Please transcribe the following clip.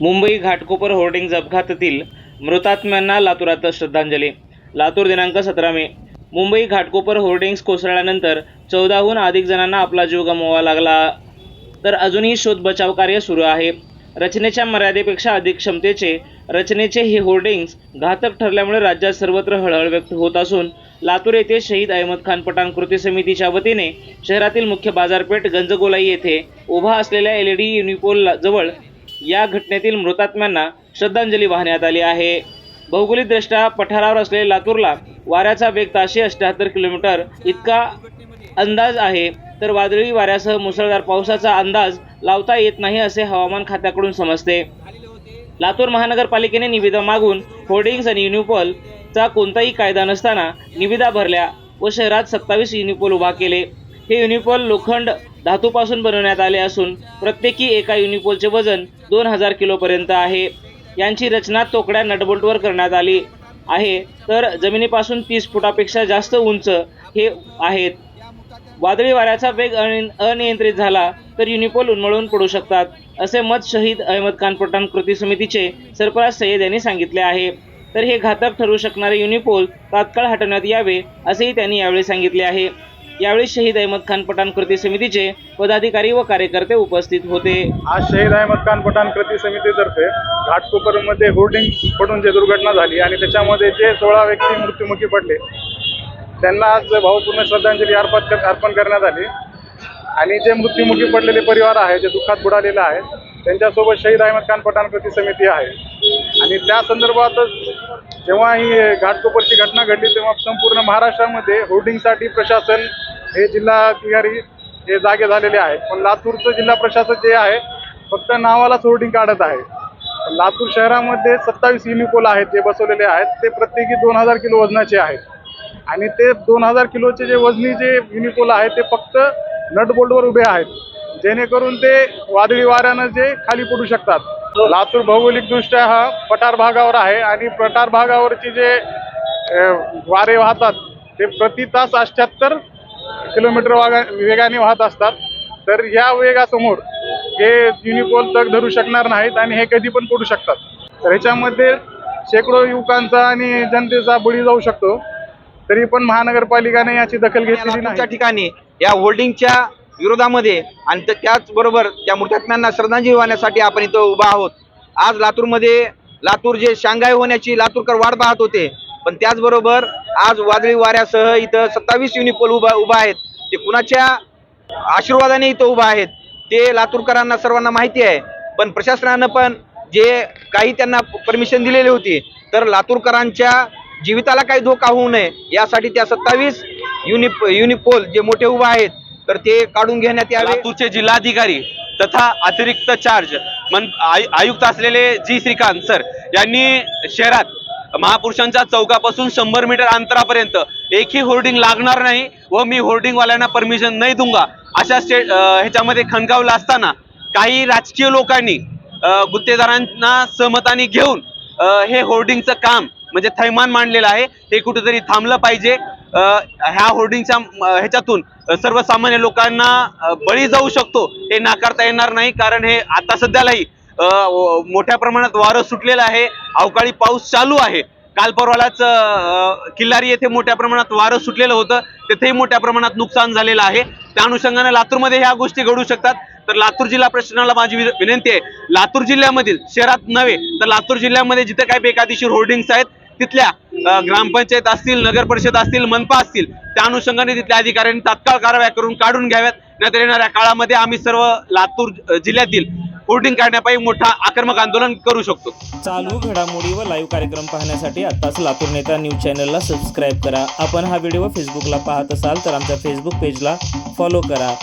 Mumbai Ghatkopar hoardings अपघातातील मृतात्म्यांना लातूरात श्रद्धांजली. लातूर दिनांक सतरा मे. मुंबई घाटकोपर होर्डिंग्ज कोसळल्यानंतर चौदाहून अधिक जणांना आपला जीव गमवावा लागला. तर अजूनही शोध बचाव कार्य सुरू आहे. रचनेच्या मर्यादेपेक्षा अधिक क्षमतेचे रचनेचे हे होर्डिंग्ज घातक ठरल्यामुळे राज्यात सर्वत्र हळहळ व्यक्त होत असून लातूर येथे शहीद अहमद खान पठाण कृती समितीच्या वतीने शहरातील मुख्य बाजारपेठ गंजगोलाई येथे उभा असलेल्या एल ई डी युनिपोल जवळ या घटनेतील मृतात्म्यांना श्रद्धांजली वाहण्यात आली आहे. भौगोलिकदृष्ट्या पठारावर असलेल्या लातूरला वाऱ्याचा वेग ताशे अठ्याहत्तर किलोमीटर इतका अंदाज आहे. तर वादळी वाऱ्यासह मुसळधार पावसाचा अंदाज लावता येत नाही असे हवामान खात्याकडून समजते. लातूर महानगरपालिकेने निविदा मागून होर्डिंग्ज आणि युनिपोलचा कोणताही कायदा नसताना निविदा भरल्या व शहरात सत्तावीस युनिपोल उभा केले. हे युनिपोल लोखंड धातूपासून बनवण्यात आले असून प्रत्येकी एका युनिपोलचे वजन दोन हजार किलोपर्यंत आहे. यांची रचना तोकड्या नटबोल्टवर करण्यात आली आहे. तर जमिनीपासून तीस फुटापेक्षा जास्त उंच हे आहेत. वादळी वाऱ्याचा वेग अनि अनियंत्रित झाला तर युनिपोल उन्मळून पडू शकतात असे मत शहीद अहमद खान पठाण कृती समितीचे सरफराज सय्यद यांनी सांगितले आहे. तर हे घातक ठरू शकणारे युनिपोल तात्काळ हटवण्यात यावे असेही त्यांनी यावेळी सांगितले आहे. यावेळी शहीद अहमद खान पठाण कृती समितीचे पदाधिकारी व कार्यकर्ते उपस्थित होते. आज शहीद अहमद खान पठाण कृती समितीतर्फे घाटकोपरमध्ये होर्डिंग पडून जे दुर्घटना झाली आणि त्याच्यामध्ये जे सोळा व्यक्ती मृत्युमुखी पडले त्यांना आज भावपूर्ण श्रद्धांजली अर्पण अर्पण करण्यात आली. आणि जे मृत्युमुखी पडलेले परिवार आहे जे दुःखात बुडालेले आहे त्यांच्यासोबत शहीद अहमद खान पठाण कृती समिती आहे. आणि त्या संदर्भातच जेव्हा ही घाटकोपरची घटना घडली तेव्हा संपूर्ण महाराष्ट्रामध्ये होर्डिंगसाठी प्रशासन हे जिल्हाधिकारी हे जागे झालेले आहेत. पण लातूरचं जिल्हा प्रशासन जे आहे फक्त नावालाच होर्डिंग काढत आहे. लातूर शहरामध्ये सत्तावीस युनिकोल आहेत जे बसवलेले आहेत ते प्रत्येकी दोन हजार किलो वजनाचे आहेत. आणि ते दोन हजार किलोचे जे वजनी जे युनिकोल आहेत ते फक्त नटबोल्टवर उभे आहेत. जेणेकरून ते वादळी वाऱ्यानं जे खाली पडू शकतात. लातूर भौगोलिकदृष्ट्या हा पठार भागावर आहे आणि पठार भागावरचे जे वारे वाहतात ते प्रति तास अठ्याहत्तर किलोमीटर वागा वेगाने वाहत असतात. तर ह्या वेगासमोर हे युनिपोल तग धरू शकणार नाहीत आणि हे कधी पण पडू शकतात. तर ह्याच्यामध्ये शेकडो युवकांचा आणि जनतेचा बळी जाऊ शकतो. तरी पण महानगरपालिकाने याची दखल घेतलेली लातूरच्या नाही. ठिकाणी या होल्डिंगच्या विरोधामध्ये आणि त्याचबरोबर त्या मृतात्म्यांना श्रद्धांजली वाहण्यासाठी आपण इथं उभा आहोत. आज लातूरमध्ये लातूर जे शांघाय होण्याची लातूरकर वाट पाहत होते पण त्याचबरोबर आज वादळी वाऱ्यासह इथं सत्तावीस युनिपोल उभा उभा आहेत. ते कुणाच्या आशीर्वादाने इथं उभा आहेत ते लातूरकरांना सर्वांना माहिती आहे. पण प्रशासनानं पण जे काही त्यांना परमिशन दिलेली होती तर लातूरकरांच्या जीविताला काही धोका होऊ नये यासाठी त्या सत्तावीस युनि युनिपोल जे मोठे उभा आहेत तर ते काढून घेण्यात यावे. लातूरचे जिल्हाधिकारी तथा अतिरिक्त चार्ज मन आयुक्त असलेले जी श्रीकांत सर यांनी शहरात महापुरुषांच्या चौकापासून शंभर मीटर अंतरापर्यंत एकही होर्डिंग लागणार नाही व मी होर्डिंगवाल्यांना परमिशन नाही दूंगा अशा स्टे ह्याच्यामध्ये खणगावलं असताना काही राजकीय लोकांनी गुत्तेदारांना सहमताने घेऊन हे होर्डिंगचं काम म्हणजे थैमान मांडलेलं आहे हे कुठेतरी थांबलं पाहिजे. ह्या होर्डिंगच्या ह्याच्यातून सर्वसामान्य लोकांना बळी जाऊ शकतो हे नाकारता येणार नाही कारण हे आता सध्यालाही मोठ्या प्रमाणात वारं सुटलेलं आहे अवकाळी पाऊस चालू आहे. काल परवालाच किल्लारी येथे मोठ्या प्रमाणात वारं सुटलेलं होतं तेथेही मोठ्या प्रमाणात नुकसान झालेलं आहे. त्या अनुषंगाने लातूरमध्ये ह्या गोष्टी घडू शकतात. तर लातूर जिल्हा प्रशासनाला माझी विनंती आहे लातूर जिल्ह्यामधील शहरात नव्हे तर लातूर जिल्ह्यामध्ये जिथे काही बेकायदेशीर होर्डिंग्स आहेत तिथल्या ग्रामपंचायत असतील नगर परिषद असतील मनपा असतील त्या अनुषंगाने तिथल्या अधिकाऱ्यांनी तात्काळ कारवाया करून काढून घ्याव्यात. नाहीतर येणाऱ्या काळामध्ये आम्ही सर्व लातूर जिल्ह्यातील होर्डिंग काढण्यापायी मोठा आक्रमक आंदोलन करू शकतो. चालू घडामोडी व लाईव्ह कार्यक्रम पाहण्यासाठी आताच लातूर नेता न्यूज चॅनलला सबस्क्राईब करा. आपण हा व्हिडिओ फेसबुकला पाहत असाल तर आमच्या फेसबुक पेजला फॉलो करा.